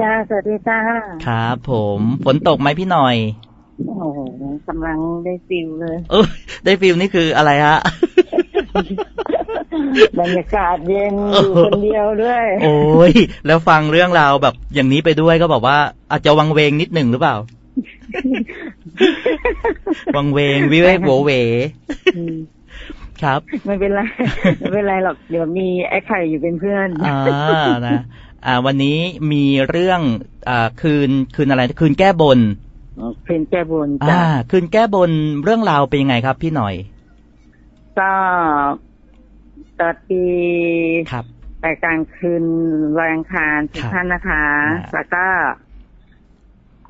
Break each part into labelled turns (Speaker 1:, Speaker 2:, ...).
Speaker 1: จ้าสวัสดีจ้า
Speaker 2: ครับผมฝนตกไหมพี่หน่อย
Speaker 1: โอ้โหกำลังได้ฟิลเลย
Speaker 2: เออได้ฟิลนี่คืออะไรฮะ
Speaker 1: บรรยากาศเย็น
Speaker 2: โอ้
Speaker 1: อยู่
Speaker 2: โห
Speaker 1: คนเดียวด้วย
Speaker 2: โอ้ยแล้วฟังเรื่องราวแบบอย่างนี้ไปด้วยก็บอกว่า อาจจะวังเวงนิดหนึ่งหรือเปล่า วังเวงวิเวกโหวเหว
Speaker 1: อืม
Speaker 2: ครับ
Speaker 1: ไม่เป็นไรไม่เป็นไรหรอกเดี๋ยวมีไอ้ไข่อยู่เป็นเพื่อน
Speaker 2: อ่านะอ่า วันนี้มีเรื่องอ่าคืนคืนอะไรคืนแก้บน
Speaker 1: เพลงแก้บนจ้า
Speaker 2: อ่าคืนแก้บนเรื่องราวเป็นยังไงครับ พี่หน่อย
Speaker 1: ก็ตอนปี
Speaker 2: ครับ
Speaker 1: แต่กลางคืนวันอังคารทุก
Speaker 2: ครับ
Speaker 1: ท่านนะคะ
Speaker 2: อ่า
Speaker 1: แล้วก็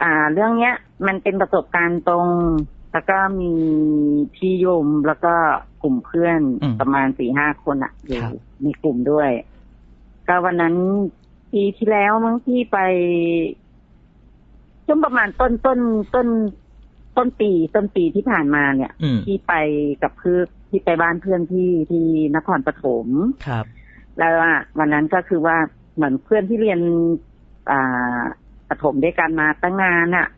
Speaker 1: อ่า เรื่องเนี้ย มันเป็นประสบการณ์ตรง แล้วก็มีพี่โยมแล้วก็กลุ่มเพื่อนประมาณสี่ห้าคนอะอยู่ในกลุ่มด้วย ก็วันนั้น ปีที่แล้วมั้งที่ไปช่วงประมาณต้นต้นต้น ต้นปีต้นปีที่ผ่านมาเนี่ย
Speaker 2: อืม
Speaker 1: ที่ไปกับเพื่อนที่ไปบ้านเพื่อนที่ที่นครปฐม
Speaker 2: ครับ
Speaker 1: แล้วอะวันนั้นก็คือว่าเหมือนเพื่อนที่เรียน อ่าปฐมด้วยกันมาตั้งนานอะ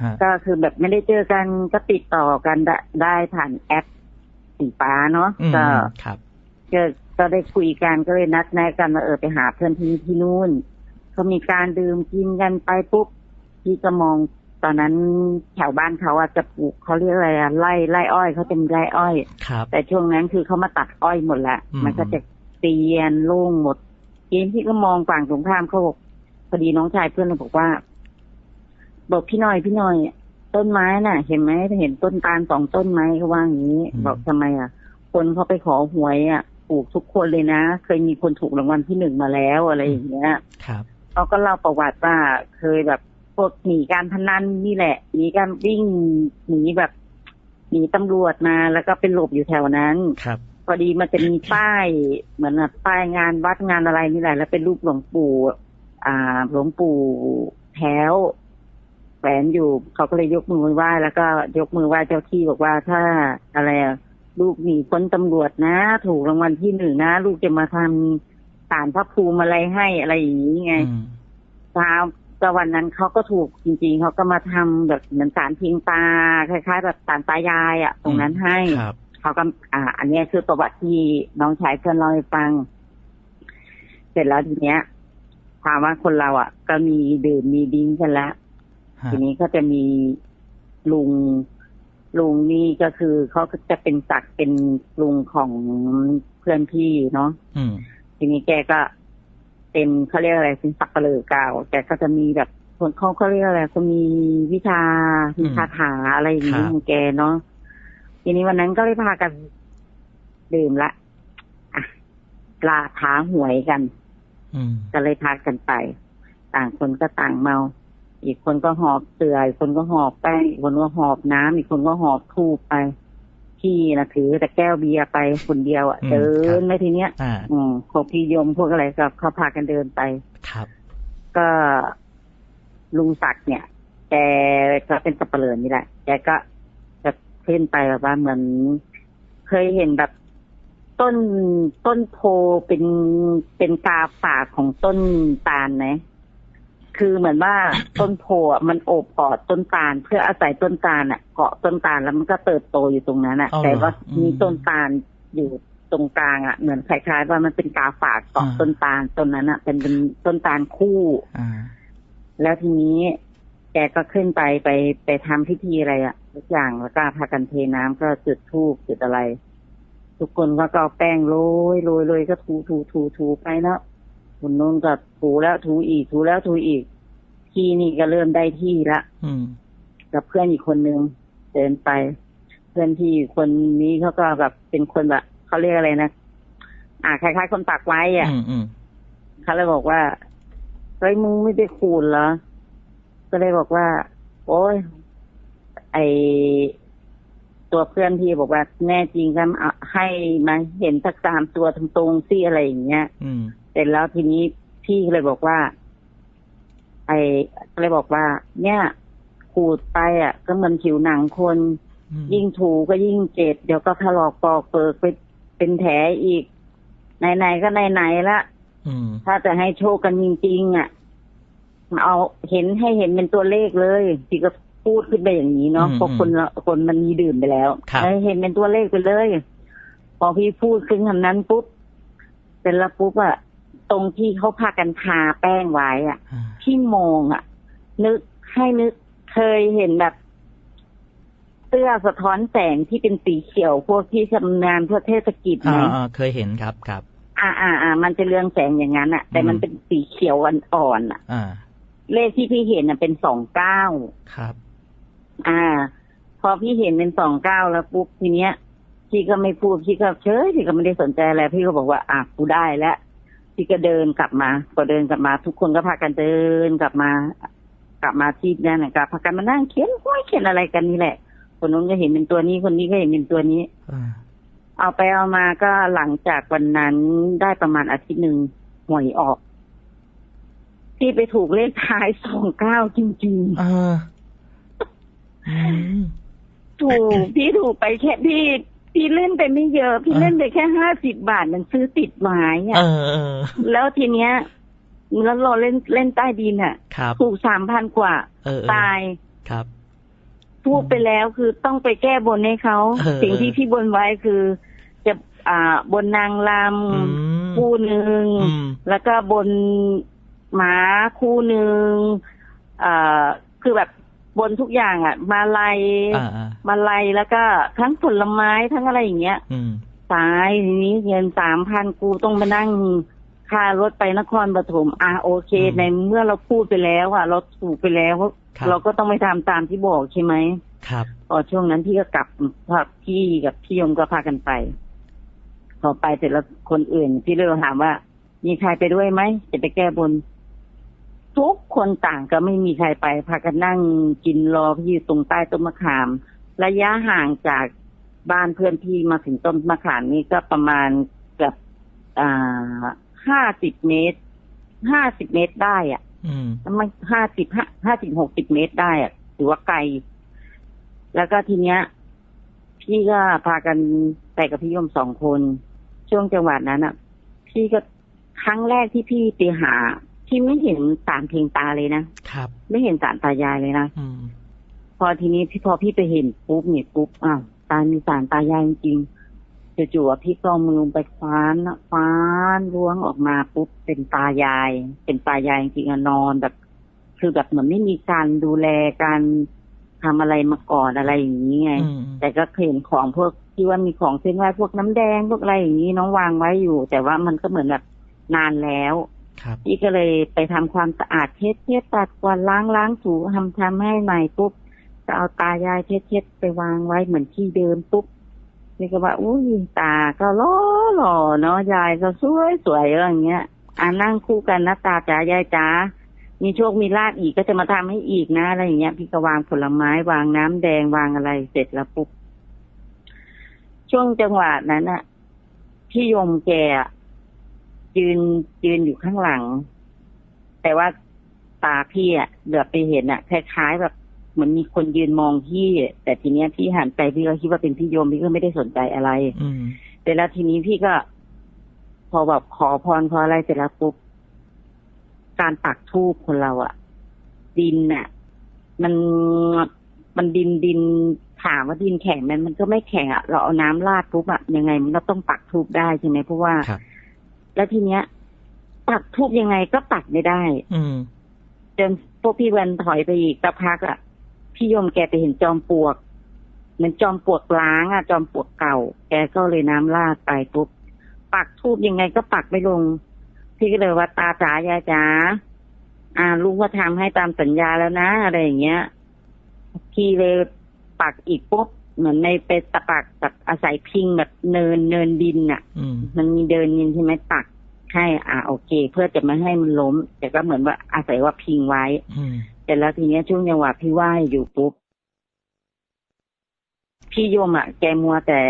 Speaker 2: ฮะ
Speaker 1: ก็คือแบบไม่ได้เจอกันก็ติดต่อกันได้ได้ผ่านแอปสีฟ้าเนาะ
Speaker 2: อืม
Speaker 1: ก็
Speaker 2: ครับ
Speaker 1: ก็ ก็ได้คุยกันก็เลยนัดแนะกันว่าเออไปหาเพื่อนที่ที่นู่นก็มีการดื่มกินกันไปปุ๊บพี่ก็มองตอนนั้นแถวบ้านเขาอะจะปลูกเขาเรียกอะไรอะไร่ไร่อ้อยเขาเป็นไร่อ้อย
Speaker 2: ครับ
Speaker 1: แต่ช่วงนั้นคือเขามาตัดอ้อยหมดแล้ว
Speaker 2: อืม
Speaker 1: มันก็จะเตียนโล่งหมดทีนี้พี่ก็มองฝั่งตรงข้ามเขาบอกพอดีน้องชายเพื่อนเราบอกว่า บอกพี่หน่อยพี่หน่อยต้นไม้น่ะ เห็นไหมเห็นต้นตาลสองต้นไหมเขาว่าอย่างนี้ บอกทำไมอะ คนเขาไปขอหวยอะ ปลูกทุกคนเลยนะ เคยมีคนถูกรางวัลที่หนึ่งมาแล้วอะไรอย่างเงี้ย
Speaker 2: ครับ
Speaker 1: เขาก็เล่าประวัติว่าเคยแบบพวกหนีการพนันนี่แหละหนีการวิ่งหนีแบบหนีตำรวจมาแล้วก็เป็นหลบอยู่แถวนั้น
Speaker 2: ครับ
Speaker 1: พอดีมันจะมีป้ายเหมือนแบบป้ายงานวัดงานอะไรนี่แหละ แล้วเป็นรูปหลวงปู่ อ่าหลวงปู่แถวแฝนอยู่เขาก็เลยยกมือไหว้แล้วก็ยกมือไหว้เจ้าที่บอกว่าถ้าอะไรอะ ลูกหนีพ้นตำรวจนะ ถูกรางวัลที่หนึ่งนะ ลูกจะมาทำสารพระภูมิอะไรให้อะไรอย่างนี้ไง
Speaker 2: อืม
Speaker 1: เช้าก็วันนั้นเขาก็ถูกจริง ๆเขาก็มาทำแบบเหมือนสารพิงตาคล้ายๆแบบสารตายายอะตรงนั้นให้
Speaker 2: ครับ
Speaker 1: เขาก็อ่า อันเนี้ยคือประวัติที่น้องชายเพื่อนเล่าให้ฟัง เสร็จแล้วทีเนี้ยถามว่าคนเราอะ ก็มีดื่มมีดิ้งกันแล้ว
Speaker 2: ฮะ
Speaker 1: ทีนี้ก็จะมีลุง ลุงนี่ก็คือเขาก็จะเป็นศักดิ์เป็นลุงของเพื่อนพี่เนาะ
Speaker 2: อืม
Speaker 1: ทีนี้แกก็เป็นเขาเรียกอะไรเป็นสักเปลือกาวแกก็จะมีแบบคนเขาเขาเรียกอะไรก็มีวิชามีคาถาอะไรอย่างนี้ของแกเนาะทีนี้วันนั้นก็เลยพากันดื่มละอะลาท้าหวยกัน
Speaker 2: อืม
Speaker 1: ก็เลยพากันไป ต่างคนก็ต่างเมา อีกคนก็หอบเสืออีกคนก็หอบแป้งอีกคนก็หอบน้ำอีกคนก็หอบทูบไปพี่นะถือแต่แก้วเบียร์ไปคนเดียวอะเดินไม่ทีเนี้ย
Speaker 2: อ่า
Speaker 1: อืมพวกพี่ยมพวกอะไรก็เขาพากันเดินไป
Speaker 2: ครับ
Speaker 1: ก็ลุงศักดิ์เนี่ยแกก็เป็นสับเปลือนี่แหละแกก็จะขึ้นไปแบบว่าเหมือนเคยเห็นแบบต้นต้นโพเป็นเป็นกาฝากของต้นตาลไหม คือเหมือนว่าต้นโพอะมันโอบกอดต้นตาล เพื่ออาศัยต้นตาลอะ เกาะต้นตาลแล้วมันก็เติบโตอยู่ตรงนั้นอะ
Speaker 2: เอาเหรอ
Speaker 1: แต่ว่า
Speaker 2: อืม
Speaker 1: มีต้นตาลอยู่ตรงกลางอะเหมือนคล้ายๆว่ามันเป็นกาฝากเกาะ
Speaker 2: อ่า
Speaker 1: ต้นตาลต้นนั้นอะเป็นเป็นต้นตาลคู่
Speaker 2: อ่า
Speaker 1: แล้วทีนี้แกก็ขึ้นไปไปไปทำพิธีอะไรอะทุกอย่างแล้วก็พากันเทน้ำก็จุดธูปจุดอะไร ทุกคนก็เอาแป้งโรยโรยโรยก็ถูถูถูถูไปแล้ว คนนู้นก็ถูแล้วถูอีก ถูแล้วถูอีก ที่นี่ก็เริ่มได้ที่ละ
Speaker 2: อืม
Speaker 1: กับเพื่อนอีกคนนึงเดินไป เพื่อนที่คนนี้เขาก็แบบเป็นคนแบบเขาเรียกอะไรนะอ่าคล้ายๆคนปากไว้อะ
Speaker 2: อืมอืม
Speaker 1: เขาเลยบอกว่าเฮ้ยมึงไม่ได้คูณเหรอ ก็เลยบอกว่า โอ้ยไอตัวเพื่อนพี่บอกว่า แน่จริงก็เอาให้มาเห็นสักสามตัวตรงๆซี่อะไรอย่างเงี้ย
Speaker 2: อืม
Speaker 1: เสร็จแล้วทีนี้พี่ก็เลยบอกว่า ไอก็เลยบอกว่า เนี่ย ขูดไปอะ ก็เหมือนผิวหนังคน
Speaker 2: อืม
Speaker 1: ยิ่งถูก็ยิ่งเจ็บ เดี๋ยวก็ถลอกปอกเปิกไปเป็นแผลอีก ไหนๆก็ไหนๆละ
Speaker 2: อืม
Speaker 1: ถ้าจะให้โชคกันจริงๆอะเอาเห็นให้เห็นเป็นตัวเลขเลยพี่ก็พูดขึ้นไปอย่างนี้เนาะ
Speaker 2: อืม
Speaker 1: เพราะคนละคนมันมีดื่มไปแล้ว
Speaker 2: ครับ
Speaker 1: ให้เห็นเป็นตัวเลขไปเลย พอพี่พูดขึ้นคำนั้นปุ๊บเสร็จแล้วปุ๊บอะ ตรงที่เขาพากันทาแป้งไว้อะ
Speaker 2: อ่า
Speaker 1: พี่มองอะนึกให้นึกเคยเห็นแบบเสื้อสะท้อนแสงที่เป็นสีเขียว พวกที่ชำนาญพวกเทศกิจไหม
Speaker 2: อ่าอ่าเคยเห็นครับครับ
Speaker 1: อ่าอ่าอ่ามันจะเรืองแสงอย่างนั้นอะแต่มัน
Speaker 2: อืม
Speaker 1: เป็นสีเขียวอ่อนๆอะ
Speaker 2: อ่า
Speaker 1: เลขที่พี่เห็นน่ะเป็นสองเก้า
Speaker 2: ครับ
Speaker 1: อ่า พอพี่เห็นเป็นสองเก้าแล้วปุ๊บทีเนี้ยพี่ก็ไม่พูดพี่ก็เฉยพี่ก็ไม่ได้สนใจอะไรพี่ก็บอกว่า อะกูได้แล้ว พี่ก็เดินกลับมาพอเดินกลับมา ทุกคนก็พากันเดินกลับมา กลับมาที่นั่นนะครับพากันมานั่งเขียนห้อยเขียนอะไรกันนี่แหละ คนนู้นก็เห็นเป็นตัวนี้คนนี้ก็เห็นเป็นตัวนี้
Speaker 2: อ่า
Speaker 1: เอาไปเอามาก็หลังจากวันนั้นได้ประมาณอาทิตย์หนึ่งหวยออกพี่ไปถูกเลขท้ายสองเก้าจริงๆ
Speaker 2: อ่าอืม
Speaker 1: ถูกพี่ถูกไปแค่พี่ พี่เล่นไปไม่เยอะ พี่
Speaker 2: อ่า
Speaker 1: เล่นไปแค่ห้าสิบบาทมันซื้อติดหมาย
Speaker 2: เอ
Speaker 1: อะ
Speaker 2: อเออ
Speaker 1: แล้วทีเนี้ยแล้วเราเล่นเล่นใต้ดินอะ
Speaker 2: ครับ
Speaker 1: ถูกสามพันกว่า
Speaker 2: เออเออ
Speaker 1: ตาย
Speaker 2: ครับ
Speaker 1: พูดไปแล้วคือต้องไปแก้บนให้เขา
Speaker 2: เออ
Speaker 1: สิ่งที่พี่บนไว้คือ จะอ่าบนนางล
Speaker 2: อืมำ
Speaker 1: คู่หนึ่ง
Speaker 2: อืม
Speaker 1: แล้วก็บนหมาคู่หนึ่งอ่าคือแบบ บนทุกอย่างอะ มาลัย
Speaker 2: อ่าอ่า
Speaker 1: มาลัยแล้วก็ทั้งผลไม้ทั้งอะไรอย่างเงี้ย
Speaker 2: อืม
Speaker 1: ตายทีนี้เงินสามพันกูต้องมานั่งค่ารถไปนครปฐมอะโอเค
Speaker 2: อืม
Speaker 1: ในเมื่อเราพูดไปแล้วอะ เราถูกไปแล้ว
Speaker 2: ครับ
Speaker 1: เราก็ต้องไปทำตามที่บอกใช่ไหม
Speaker 2: ครับ
Speaker 1: พอช่วงนั้นพี่ก็กลับพาพี่กับพี่ยมก็พากันไป พอไปเสร็จแล้วคนอื่น พี่เลยถามว่า มีใครไปด้วยไหมจะไปแก้บน ทุกคนต่างก็ไม่มีใครไปพากันนั่งกินรอพี่อยู่ตรงใต้ต้นมะขาม ระยะห่างจากบ้านเพื่อนพี่มาถึงต้นมะขามนี่ก็ประมาณเกือบอ่าห้าสิบเมตรห้าสิบเมตรได้อะ
Speaker 2: อืม
Speaker 1: มันห้าสิบห้าสิบหกสิบเมตรได้อะถือว่าไกล แล้วก็ทีเนี้ย พี่ก็พากันไปกับพี่ยมสองคน ช่วงจังหวัดนั้นอะ พี่ก็ครั้งแรกที่พี่ไปหา พี่ไม่เห็นสารเพียงตาเลยนะ
Speaker 2: ครับ
Speaker 1: ไม่เห็นสารตายายเลยนะ
Speaker 2: อืม
Speaker 1: พอทีนี้พี่พอพี่ไปเห็นปุ๊บเนี่ยปุ๊บอ้าวตายมีสารตายายจริงๆจู่ๆอะพี่ก็เอามือไปคว้านคว้านล้วงออกมาปุ๊บเป็นตายาย เป็นตายายจริงๆอะนอนแบบ คือแบบเหมือนไม่มีการดูแลการทำอะไรมาก่อนอะไรอย่างนี้ไง
Speaker 2: อืม
Speaker 1: แต่ก็เห็นของพวกที่ว่ามีของเส้นไหว้พวกน้ำแดงพวกอะไรอย่างนี้น้องวางไว้อยู่ แต่ว่ามันก็เหมือนแบบนานแล้ว
Speaker 2: ครับ
Speaker 1: พี่ก็เลยไปทำความสะอาดเช็ดเช็ดตัดกวาดล้างล้างถูทำทำให้ใหม่ปุ๊บก็เอาตายายเช็ดเช็ดไปวางไว้เหมือนที่เดิมปุ๊บนี่ก็ว่าอุ้ยตาก็ล้อหล่อเนาะยายก็สวยสวยอะไรเงี้ยอ่านั่งคู่กันนะตาจ๋ายายจ๋ามีโชคมีลาภอีกก็จะมาทำให้อีกนะอะไรอย่างเงี้ย พี่ก็วางผลไม้วางน้ำแดงวางอะไรเสร็จแล้วปุ๊บช่วงจังหวะนั้นอะพี่ยมแก ยืนยืนอยู่ข้างหลัง แต่ว่าตาพี่อะเหลือบไปเห็นอะคล้ายๆแบบเหมือนมีคนยืนมองพี่ แต่ทีเนี้ยพี่หันไปพี่ก็คิดว่าเป็นพี่โยมพี่ก็ไม่ได้สนใจอะไร
Speaker 2: อืม
Speaker 1: แต่แล้วทีนี้พี่ก็ พอแบบขอพรขออะไรเสร็จแล้วปุ๊บการปักทูบคนเราอะดินอะมันมันดินดินถามว่าดินแข็งไหมันมันก็ไม่แข็งอะเราเอาน้ำราดปุ๊บอะยังไงมันก็ต้องปักทูบได้ใช่ไหมเพราะว่า
Speaker 2: ครับ
Speaker 1: แล้วทีเนี้ยปักทูบยังไงก็ปักไม่ได้
Speaker 2: อืม
Speaker 1: จนพวกพี่เวนถอยไปอีกสักพักอะพี่ยมแกไปเห็นจอมปลวกเหมือนจอมปลวกล้างอะจอมปลวกเก่า แกก็เลยน้ำราดไปปุ๊บปักทูบยังไงก็ปักไม่ลง พี่ก็เลยว่าตาจ๋ายายจ๋าอ่าลุงก็ทำให้ตามสัญญาแล้วนะ อะไรอย่างเงี้ยพี่เลยปักอีกปุ๊บ เหมือนในเป็นตะปักแบบอาศัยพิงแบบเนินเนินดินอะ
Speaker 2: อืม
Speaker 1: มันมีเดินยินใช่ไหมปักให้อ่าโอเค เพื่อจะไม่ให้มันล้ม แต่ก็เหมือนว่าอาศัยว่าพิงไว้
Speaker 2: อืม
Speaker 1: แต่แล้วทีเนี้ยช่วงจังหวะพี่ไหว้อยู่ปุ๊บพี่โยมอะแกมัวแต่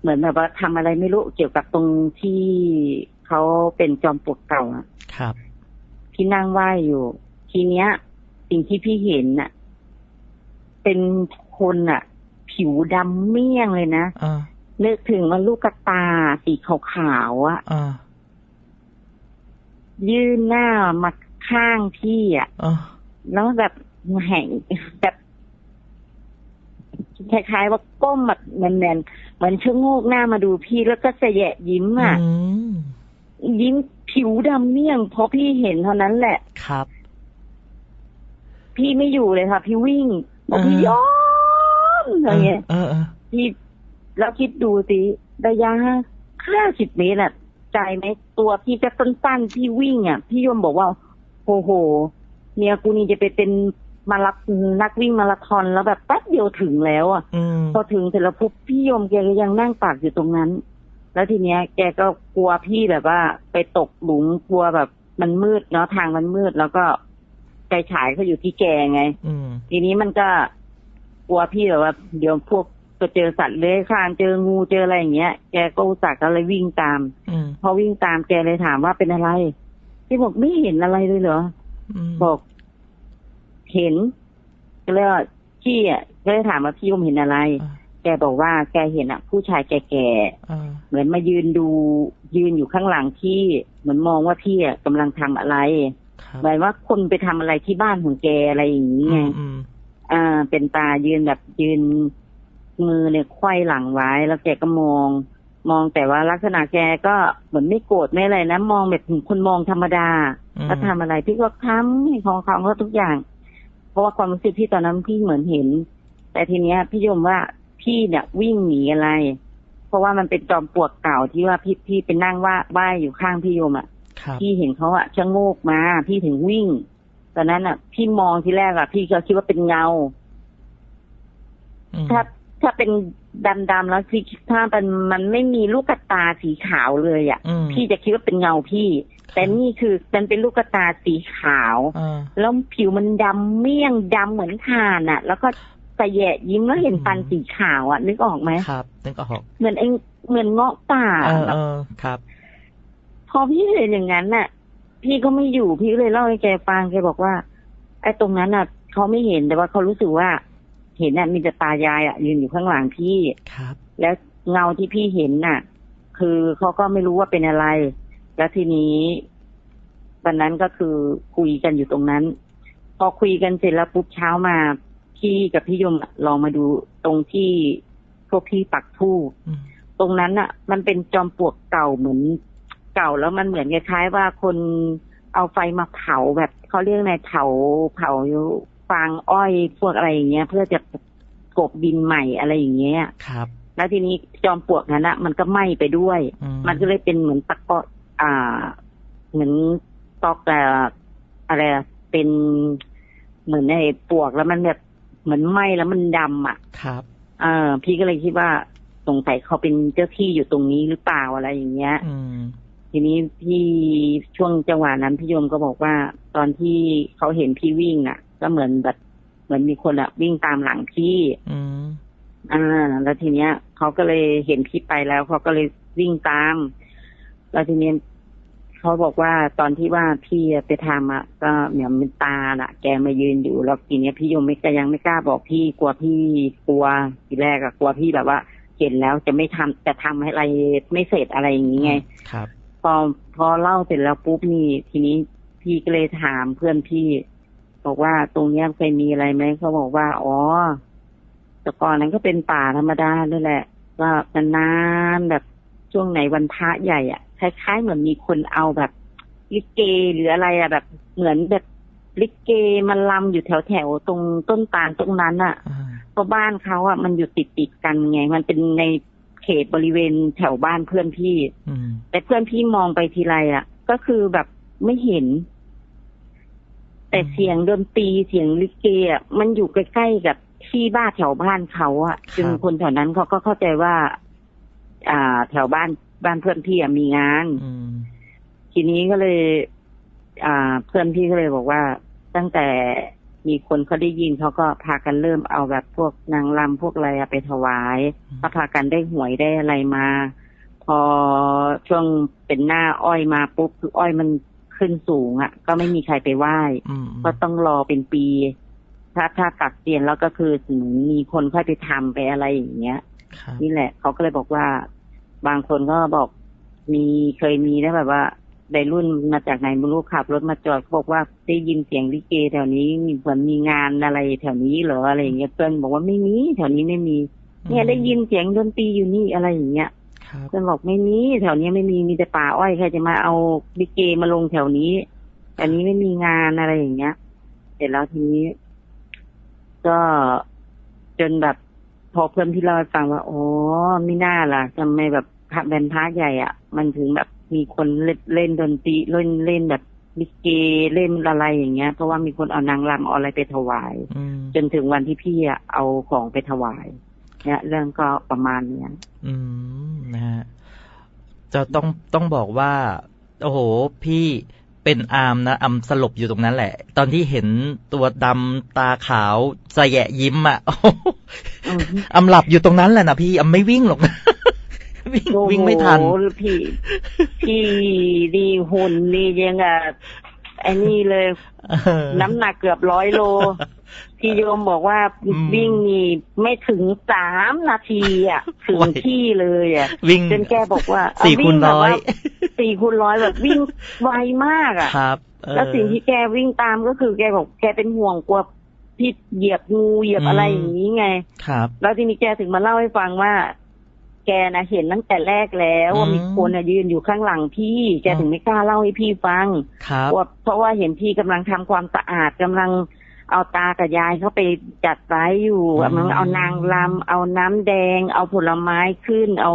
Speaker 1: เหมือนแบบว่าทำอะไรไม่รู้เกี่ยวกับตรงที่เขาเป็นจอมปลวกเก่าอะ
Speaker 2: ครับ
Speaker 1: พี่นั่งไหว้อยู่ ทีเนี้ย สิ่งที่พี่เห็นน่ะ เป็นคนอะ ผิวดำเมี่ยงเลยนะ
Speaker 2: อ่า
Speaker 1: นึกถึงว่าลูกกระตาสีขาวๆอะ
Speaker 2: อ่า
Speaker 1: ยื่นหน้ามาข้างพี่อะ
Speaker 2: อ๋อ
Speaker 1: แล้วแบบแห่งแบบคล้ายๆว่าก้มแบบแมนๆเหมือนชะโงกหน้ามาดูพี่แล้วก็เสยะยิ้มอะ
Speaker 2: อืม
Speaker 1: ยิ้มผิวดำเมี่ยงพอพี่เห็นเท่านั้นแหละ
Speaker 2: ครับ
Speaker 1: พี่ไม่อยู่เลยค่ะ พี่วิ่งบอก
Speaker 2: อ่า
Speaker 1: พี่ยอม อะไรเงี้ย
Speaker 2: เออเออ
Speaker 1: พี่แล้วคิดดูสิระยะห้าสิบเมตรอะใจไหมตัวพี่จะสั้นๆพี่วิ่งอะ พี่ยมบอกว่าโอ้โห เมียกูนี่จะไปเป็นมารับนักวิ่งมาราธอนแล้วแบบแป๊บเดียวถึงแล้วอะ
Speaker 2: อืม
Speaker 1: พอถึงเสร็จแล้วปุ๊บพี่ยมแกก็ยังนั่งปากอยู่ตรงนั้น แล้วทีเนี้ย แกก็กลัวพี่แบบว่า ไปตกหลุมกลัวแบบมันมืดเนาะทางมันมืดแล้วก็ไฟฉายเขาอยู่ที่แกไง
Speaker 2: อืม
Speaker 1: ทีนี้มันก็ กลัวพี่แบบว่าเดี๋ยวพวกก็เจอสัตว์เลื้อยคลานเจองูเจออะไรอย่างเงี้ยแกก็อุตส่าห์ก็เลยวิ่งตาม
Speaker 2: อืม
Speaker 1: พอวิ่งตามแกเลยถามว่าเป็นอะไรพี่บอกไม่เห็นอะไรเลยเหรอ
Speaker 2: อืม
Speaker 1: บอก เห็นก็เลยว่าพี่อะก็เลยถามว่าพี่ยมเห็นอะไร
Speaker 2: อ่า
Speaker 1: แกบอกว่าแกเห็นอะ ผู้ชายแก่
Speaker 2: อ่า
Speaker 1: ๆเหมือนมายืนดู ยืนอยู่ข้างหลังพี่เหมือนมองว่าพี่อะกำลังทำอะไร
Speaker 2: ครับ
Speaker 1: หมายว่าคนไปทำอะไรที่บ้านของแกอะไรอย่างนี้
Speaker 2: อื
Speaker 1: ไง
Speaker 2: ม อืม
Speaker 1: อ่าเป็นตายืนแบบยืนมือเนี่ยไขว้หลังไว้ แล้วแกก็มอง มองแต่ว่าลักษณะแกก็เหมือนไม่โกรธไม่อะไรนะมองแบบคนมองธรรมดา
Speaker 2: อืม
Speaker 1: แล้วทำอะไรพี่ก็ทำให้ของเขาเขาทุกอย่าง เพราะว่าความรู้สึกพี่ตอนนั้นพี่เหมือนเห็น แต่ทีเนี้ยพี่ยมว่าพี่เนี่ยวิ่งหนีอะไร เพราะว่ามันเป็นจอมปลวกเก่าที่ว่าพี่พี่ไปนั่งว่าไหว้อยู่ข้างพี่ยมอะ
Speaker 2: ครับ
Speaker 1: พี่เห็นเขาอะชะโงกมา พี่ถึงวิ่ง ตอนนั้นอะพี่มองทีแรกอะพี่ก็คิดว่าเป็นเงา
Speaker 2: อืม
Speaker 1: ถ้าถ้าเป็นดำๆแล้วพี่ถ้าเป็นมันไม่มีลูกกระตาสีขาวเลยอะ
Speaker 2: อืม
Speaker 1: พี่จะคิดว่าเป็นเงาพี่ แต่นี่คือมันเป็นลูกกระตาสีขาว
Speaker 2: อ่า
Speaker 1: แล้วผิวมันดำเมี่ยงดำเหมือนถ่านอะแล้วก็สะแยะยิ้มแล้วเห็นฟันสีขาวอะนึกออกไหม
Speaker 2: ครับนึกออก
Speaker 1: เหมือนไอ้เหมือนเงาะป่า
Speaker 2: เออ
Speaker 1: แบบ
Speaker 2: เออครับ
Speaker 1: พอพี่เห็นอย่างนั้นน่ะ พี่ก็ไม่อยู่พี่ก็เลยเล่าให้แกฟังแกบอกว่า ไอ้ตรงนั้นน่ะเขาไม่เห็นแต่ว่าเขารู้สึกว่า เห็นน่ะมีแต่ตายายอะยืนอยู่ข้างหลังพี่
Speaker 2: ครับ
Speaker 1: แล้วเงาที่พี่เห็นน่ะ คือเขาก็ไม่รู้ว่าเป็นอะไร แล้วทีนี้วันนั้นก็คือคุยกันอยู่ตรงนั้น พอคุยกันเสร็จแล้วปุ๊บเช้ามาพี่กับพี่ยมลองมาดูตรงที่พวกพี่ปักธูป
Speaker 2: อืม
Speaker 1: ตรงนั้นอะมันเป็นจอมปลวกเก่าเหมือนเก่าแล้วมันเหมือนคล้ายๆว่าคนเอาไฟมาเผาแบบเขาเรียกไงเผาเผาฟางอ้อยพวกอะไรอย่างเงี้ย เพื่อจะกบดินใหม่อะไรอย่างเงี้ย
Speaker 2: ครับ
Speaker 1: แล้วทีนี้จอมปลวกนั้นอะมันก็ไหม้ไปด้วย
Speaker 2: อื
Speaker 1: มันก็เลยเป็นเหมือนตะกออ่า เหมือนตอกแต่อะไรอะเป็นเหมือนไอ้ปลวกแล้วมันแบบเหมือนไหม้แล้วมันดำอะ
Speaker 2: ครับ
Speaker 1: เออพี่ก็เลยคิดว่าสงสัยเขาเป็นเจ้าที่อยู่ตรงนี้หรือเปล่าอะไรอย่างเงี้ย
Speaker 2: อืม
Speaker 1: ทีนี้พี่ช่วงจังหวะนั้นพี่โยมก็บอกว่า ตอนที่เขาเห็นพี่วิ่งอะ ก็เหมือนแบบเหมือนมีคนอะ วิ่งตามหลังพี่
Speaker 2: อืม
Speaker 1: อ่า แล้วทีเนี้ยเขาก็เลยเห็นพี่ไปแล้วเขาก็เลยวิ่งตาม แล้วทีเนี้ยเขาบอกว่าตอนที่ว่าพี่ไปทำอะ ก็เหมือนเป็นตาน่ะ แกมายืนอยู่แล้วทีเนี้ยพี่โยมไม่ก็ยังไม่กล้าบอกพี่กลัวพี่กลัวทีแรกอะกลัวพี่แบบว่าเห็นแล้วจะไม่ทำจะทำอะไรไม่เสร็จอะไรอย่างนี้ไง
Speaker 2: ครับ
Speaker 1: พอพอเล่าเสร็จแล้วปุ๊บนี่ทีนี้พี่ก็เลยถามเพื่อนพี่ บอกว่าตรงเนี้ยเคยมีอะไรไหมเขาบอกว่า อ๋อแต่ก่อนนั้นก็เป็นป่าธรรมดาเลยแหละ ว่านานๆแบบช่วงไหนวันพระใหญ่อะคล้ายๆเหมือนมีคนเอาแบบลิเกหรืออะไรอะแบบเหมือนแบบลิเกมันลำอยู่แถวๆตรงต้นตาลตรงนั้นอะ
Speaker 2: อ่า
Speaker 1: เพราะบ้านเขาอะมันอยู่ติดติดๆกันไง มันเป็นใน เขตบริเวณแถวบ้านเพื่อนพี่
Speaker 2: อืม
Speaker 1: แต่เพื่อนพี่มองไปทีไรอะก็คือแบบไม่เห็น แต่เสียงดนตรีเสียงลิเกอะมันอยู่ใกล้ๆกับที่บ้านแถวบ้านเขาอะจึงคนแถวนั้นเขาก็เข้าใจว่า อ่า แถวบ้านบ้านเพื่อนพี่อะมีงาน
Speaker 2: อืม
Speaker 1: ทีนี้ก็เลย อ่า เพื่อนพี่ก็เลยบอกว่าตั้งแต่ มีคนเขาได้ยินเขาก็พากันเริ่มเอาแบบพวกนางรำพวกอะไรอะไปถวายก็พากันได้หวยได้อะไรมา พอช่วงเป็นหน้าอ้อยมาปุ๊บคืออ้อยมันขึ้นสูงอะ่ะ ก็ไม่มีใครไปไหว้
Speaker 2: อืม
Speaker 1: ก็ต้องรอเป็นปี ถ้าถ้าตัดเตียนแล้วก็คือถึงมีคนค่อยไปทำไปอะไรอย่างเงี้ย
Speaker 2: ครับ
Speaker 1: นี่แหละเขาก็เลยบอกว่า บางคนก็บอกมีเคยมีนะแบบว่า วัยรุ่นมาจากไหนไม่รู้ขับรถมาจอดเขาบอกว่าได้ยินเสียงลิเกแถวนี้มีเหมือนมีงานอะไร แถวนี้เหรออะไรอย่างเงี้ยเพื่อนบอกว่าไม่มีแถวนี้ไม่มี เนี่ยได้ยินเสียงดนตรีอยู่นี่อะไรอย่างเงี้ย
Speaker 2: ครับ
Speaker 1: เพื่อนบอกไม่มีแถวนี้ไม่มีมีแต่ป่าอ้อยใครจะมาเอาลิเกมาลงแถวนี้แถวนี้ไม่มีงานอะไรอย่างเงี้ยเสร็จแล้วทีนี้ ก็จนแบบพอเพื่อนที่เล่าให้ฟังว่าอ๋อไม่น่าล่ะทำไมแบบพระแบนพระใหญ่อะ มันถึงแบบ มีคนเล่นเล่นดนตรีเล่นเล่นแบบลิเกเล่นอะไรอย่างเงี้ย เพราะว่ามีคนเอานางรำเอาอะไรไปถวาย
Speaker 2: อืม
Speaker 1: จนถึงวันที่พี่อะเอาของไปถวายเนี่ยเรื่องก็ประมาณเนี้ย
Speaker 2: อืมนะฮะจะต้องต้องบอกว่า โอ้โห พี่เป็นอาร์มนะอำสลบอยู่ตรงนั้นแหละ ตอนที่เห็นตัวดำตาขาวสะแยะยิ้มอะโอ้โห
Speaker 1: อืม
Speaker 2: อำหลับอยู่ตรงนั้นแหละนะพี่อำไม่วิ่งหรอกนะ วิ่งวิ่งไม่ทัน
Speaker 1: โอ้โหพี่ พี่ดีหุ่นนี่ยังอะไอ้นี่เลย
Speaker 2: เออ
Speaker 1: น้ำหนักเกือบร้อยโล พี่โยมบอกว่า
Speaker 2: อืม
Speaker 1: วิ่งนี่ไม่ถึงสามนาทีอะ ถึง
Speaker 2: ไว
Speaker 1: ที่เลยอะ
Speaker 2: วิ่ง
Speaker 1: จนแกบอกว่า
Speaker 2: สี่
Speaker 1: เา
Speaker 2: คู
Speaker 1: วิ่
Speaker 2: ณ
Speaker 1: งแบบ
Speaker 2: ร้อย
Speaker 1: ว่าสี่คูณร้อยแบบวิ่งไวมากอะ
Speaker 2: ครับเออ
Speaker 1: แล้วสิ่งที่แกวิ่งตามก็คือแกบอกแกเป็นห่วงกลัวพี่เหยียบงูเหยียบ
Speaker 2: อืม
Speaker 1: อะไรอย่างนี้ไง
Speaker 2: ครับ
Speaker 1: แล้วทีนี้แกถึงมาเล่าให้ฟังว่า แกนะเห็นตั้งแต่แรกแล้วว่า
Speaker 2: อืม
Speaker 1: มีคนน่ะยืนอยู่ข้างหลังพี่แก
Speaker 2: อืม
Speaker 1: ถึงไม่กล้าเล่าให้พี่ฟัง
Speaker 2: ครับ
Speaker 1: ว่าเพราะว่าเห็นพี่กำลังทำความสะอาดกำลังเอาตากับยายเขาไปจัดไว้อยู่
Speaker 2: อืม
Speaker 1: มันเอานางรำเอาน้ำแดง เอาผลไม้ขึ้น เอา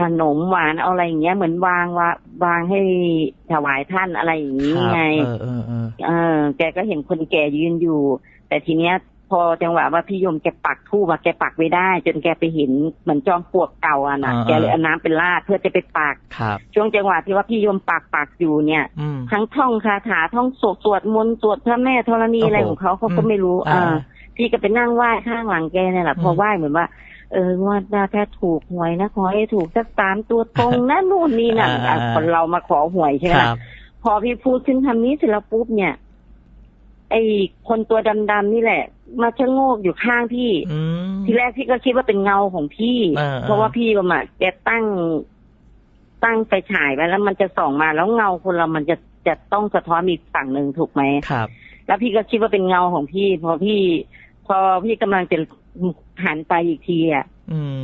Speaker 1: ขนมหวานเอาอะไรอย่างเงี้ยเหมือนวางวาวางให้ถวายท่านอะไรอย่างนี้
Speaker 2: ครับ
Speaker 1: ไง
Speaker 2: เออเออเออ
Speaker 1: เออแกก็เห็นคนแก่ยืนอยู่ แต่ทีเนี้ย พอจังหวะว่าพี่ยมแกปักทูบอะแกปักไม่ได้ จนแกไปเห็นเหมือนจอมปลวกเก่าอะนะ
Speaker 2: อ่า
Speaker 1: แกเลยเอาน้ำเป็นลาดเพื่อจะไปปัก
Speaker 2: ครับ
Speaker 1: ช่วงจังหวะที่ว่าพี่ยมปักปักอยู่เนี่ย
Speaker 2: อืม
Speaker 1: ทั้งท่องคาถาท่องสวดสวดมนต์สวดพระแม่ธรณี
Speaker 2: โอ้โห
Speaker 1: อะไรของเขาเขาก็
Speaker 2: อืม
Speaker 1: ไม่รู้
Speaker 2: อ่า
Speaker 1: อ่าพี่ก็ไปนั่งไหว้ข้างหลังแกเนี่ยแหละ
Speaker 2: อืม
Speaker 1: พอไหว้เหมือนว่าเอองวดหน้าถ้าถูกหวยนะขอให้ถูกสักสามตัวตรงนะนู่นนี่นั่น
Speaker 2: อ่า
Speaker 1: อะคนเรามาขอหวยใช่ไหม
Speaker 2: ค
Speaker 1: ล่ะ
Speaker 2: รับ
Speaker 1: พอพี่พูดขึ้นคำนี้เสร็จแล้วปุ๊บเนี่ย ไอคนตัวดำๆนี่แหละ มาชะโงกอยู่ข้างพี่
Speaker 2: อืม
Speaker 1: ทีแรกพี่ก็คิดว่าเป็นเงาของพี่
Speaker 2: เออ
Speaker 1: เพราะว่าพี่ประมาแกตั้ง ตั้งไฟฉายไว้แล้วมันจะส่องมาแล้วเงาคนเรามันจะจะต้องสะท้อนอีกฝั่งหนึ่งถูกไหม
Speaker 2: ครับ
Speaker 1: แล้วพี่ก็คิดว่าเป็นเงาของพี่ พอพี่ พอพี่กำลังจะหันไปอีกทีอะ
Speaker 2: อืม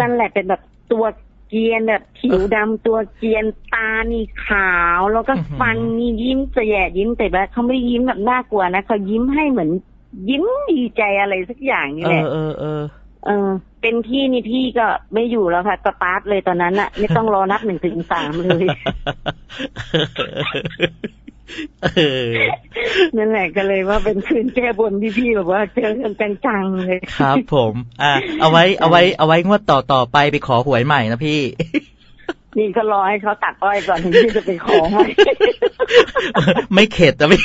Speaker 1: นั่นแหละเป็นแบบตัว เกรียนแบบผิวดำตัวเกรียนตานี่ขาว แล้วก็
Speaker 2: อื้อหือ
Speaker 1: ฟันนี่ยิ้มเสยะยิ้มแต่แบบเขาไม่ได้ยิ้มแบบน่ากลัวนะเขายิ้มให้เหมือน ยิ้มดีใจอะไรสักอย่างนี่
Speaker 2: เอ
Speaker 1: แหละ
Speaker 2: อเออเออ
Speaker 1: เออ เป็นพี่นี่พี่ก็ไม่อยู่แล้วค่ะสตาร์ทเลยตอนนั้นอะไม่ต้องรอนับหนึ่งถึงสามเลย
Speaker 2: เออ
Speaker 1: นั่นแหละก็เลยว่าเป็นคืนแก้บนที่พี่แบบว่าเจอกันจังๆเลย
Speaker 2: ครับ ผม อะเอาไว้ เอาไว้ เอาไว้งวดต่อต่อไปไปขอหวยใหม่นะพี่
Speaker 1: นี่ก็รอให้เขาตัดอ้อยก่อนถึงที่จะไปขอให้
Speaker 2: ไม่เข็ดนะพี่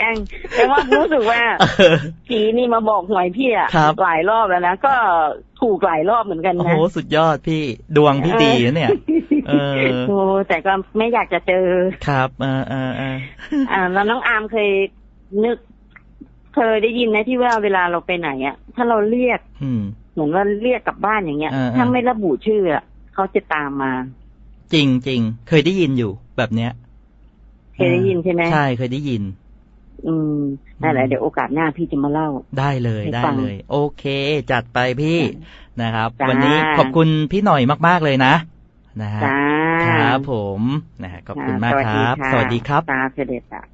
Speaker 1: ยังแต่ว่ารู้สึกว่า
Speaker 2: เออ
Speaker 1: ผีนี่มาบอกหวยพี่อะ
Speaker 2: ครับ
Speaker 1: หลายรอบแล้วนะก็ถูกหลายรอบเหมือนกัน
Speaker 2: โอ้โห
Speaker 1: นะ
Speaker 2: สุดยอดพี่ดวงพี่ดีนะเนี่ยเออ
Speaker 1: โอ้แต่ก็ไม่อยากจะเจอ
Speaker 2: ครับเออเออเออ
Speaker 1: อ่าแล้วน้องอาร์มเคยนึก เคยได้ยินไหมที่ว่าเวลาเราไปไหนอะถ้าเราเรียก
Speaker 2: อืม
Speaker 1: เหมือนว่าเรียกกลับบ้านอย่างเงี้ย
Speaker 2: เออเออ
Speaker 1: ถ้าไม่ระบุชื่ออะเขาจะตามมา
Speaker 2: จริงจริงเคยได้ยินอยู่แบบเนี้ย
Speaker 1: เคยได้ยินใช่ไหม
Speaker 2: ใช่เคยได้ยิน
Speaker 1: อืมนั่นแห
Speaker 2: อื
Speaker 1: ละ
Speaker 2: ม
Speaker 1: เดี๋ยวโอกาสหน้าพี่จะมาเล่า
Speaker 2: ได้เลย
Speaker 1: ให้
Speaker 2: ได้
Speaker 1: ฟัง
Speaker 2: เลย โอเค จัดไปพี่นะครับ
Speaker 1: จ้า
Speaker 2: วันนี้ขอบคุณพี่หน่อยมาก ๆ เลยนะ นะฮะ
Speaker 1: จ้า
Speaker 2: ครับผมนะฮะขอบคุณมาก
Speaker 1: สวัส
Speaker 2: ค
Speaker 1: ดี
Speaker 2: รับะสวัสดีครับ
Speaker 1: จ้าเสด็จอะ